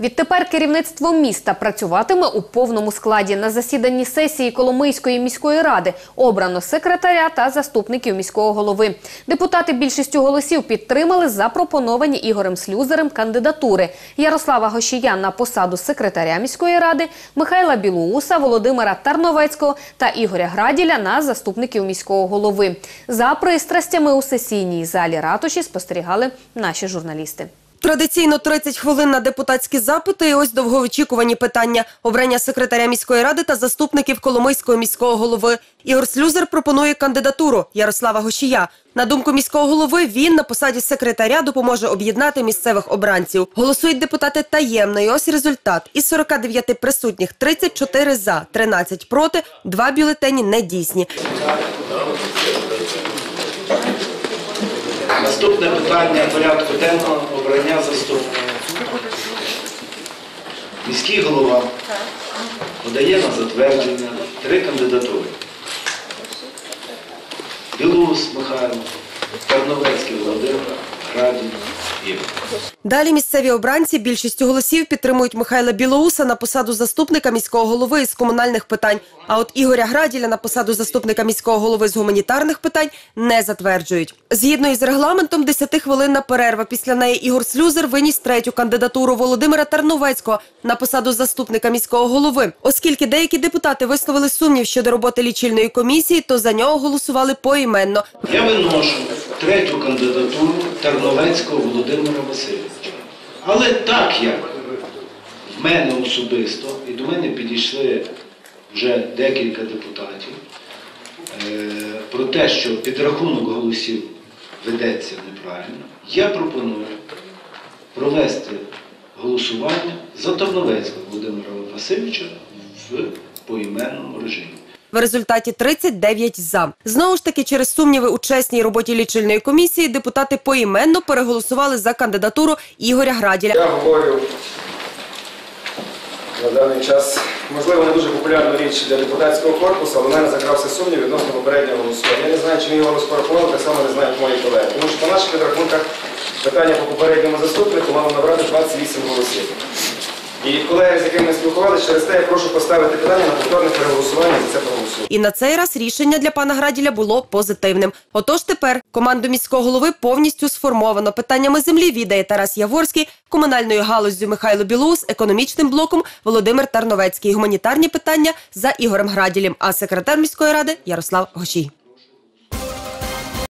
Відтепер керівництво міста працюватиме у повному складі. На засіданні сесії Коломийської міської ради обрано секретаря та заступників міського голови. Депутати більшістю голосів підтримали запропоновані Ігорем Слюзерем кандидатури Ярослава Гощія на посаду секретаря міської ради, Михайла Білоуса, Володимира Тарновецького та Ігоря Граділя на заступників міського голови. За пристрастями у сесійній залі ратуші спостерігали наші журналісти. Традиційно 30 хвилин на депутатські запити і ось довгоочікувані питання обрання секретаря міської ради та заступників Коломийського міського голови. Ігор Слюзер пропонує кандидатуру Ярослава Гошія. На думку міського голови, він на посаді секретаря допоможе об'єднати місцевих обранців. Голосують депутати таємно. І ось результат. Із 49 присутніх 34 за, 13 проти, два бюлетені недійсні. Наступне питання порядку денного обрання заступника. Міський голова подає на затвердження три кандидатури. Білус Михайло, Терновецький Володимир, Далі місцеві обранці більшістю голосів підтримують Михайла Білоуса на посаду заступника міського голови із комунальних питань. А от Ігоря Граділя на посаду заступника міського голови з гуманітарних питань не затверджують. Згідно із регламентом, 10-хвилинна перерва. Після неї Ігор Слюзер виніс третю кандидатуру Володимира Тарновецького на посаду заступника міського голови. Оскільки деякі депутати висловили сумнів щодо роботи лічильної комісії, то за нього голосували поіменно. Я виношу третю кандидатуру Тарновецького Володимира Васильовича. Але так як в мене особисто, і до мене підійшли вже декілька депутатів, е, про те, що підрахунок голосів ведеться неправильно, я пропоную провести голосування за Тарновецького Володимира Васильовича в поіменному режимі. В результаті 39 за. Знову ж таки, через сумніви у чесній роботі лічильної комісії депутати поіменно переголосували за кандидатуру Ігоря Граділя. Я говорю на даний час, можливо, не дуже популярну річ для депутатського корпусу, але в мене закрався сумнів відносно попереднього голосування. Я не знаю, чи мій голос порахував, так само не знають мої колеги. Тому що по наших підрахунках питання по попередньому заступнику мало набрати 28 голосів. І колеги, з якими ми спілкувалися, через те я прошу поставити питання на повторне переголосування за це проголосую. І на цей раз рішення для пана Граділя було позитивним. Отож тепер команду міського голови повністю сформовано. Питаннями землі відає Тарас Яворський, комунальною галуззю Михайло Білоус, економічним блоком Володимир Тарновецький, гуманітарні питання за Ігорем Граділем, а секретар міської ради Ярослав Гошій.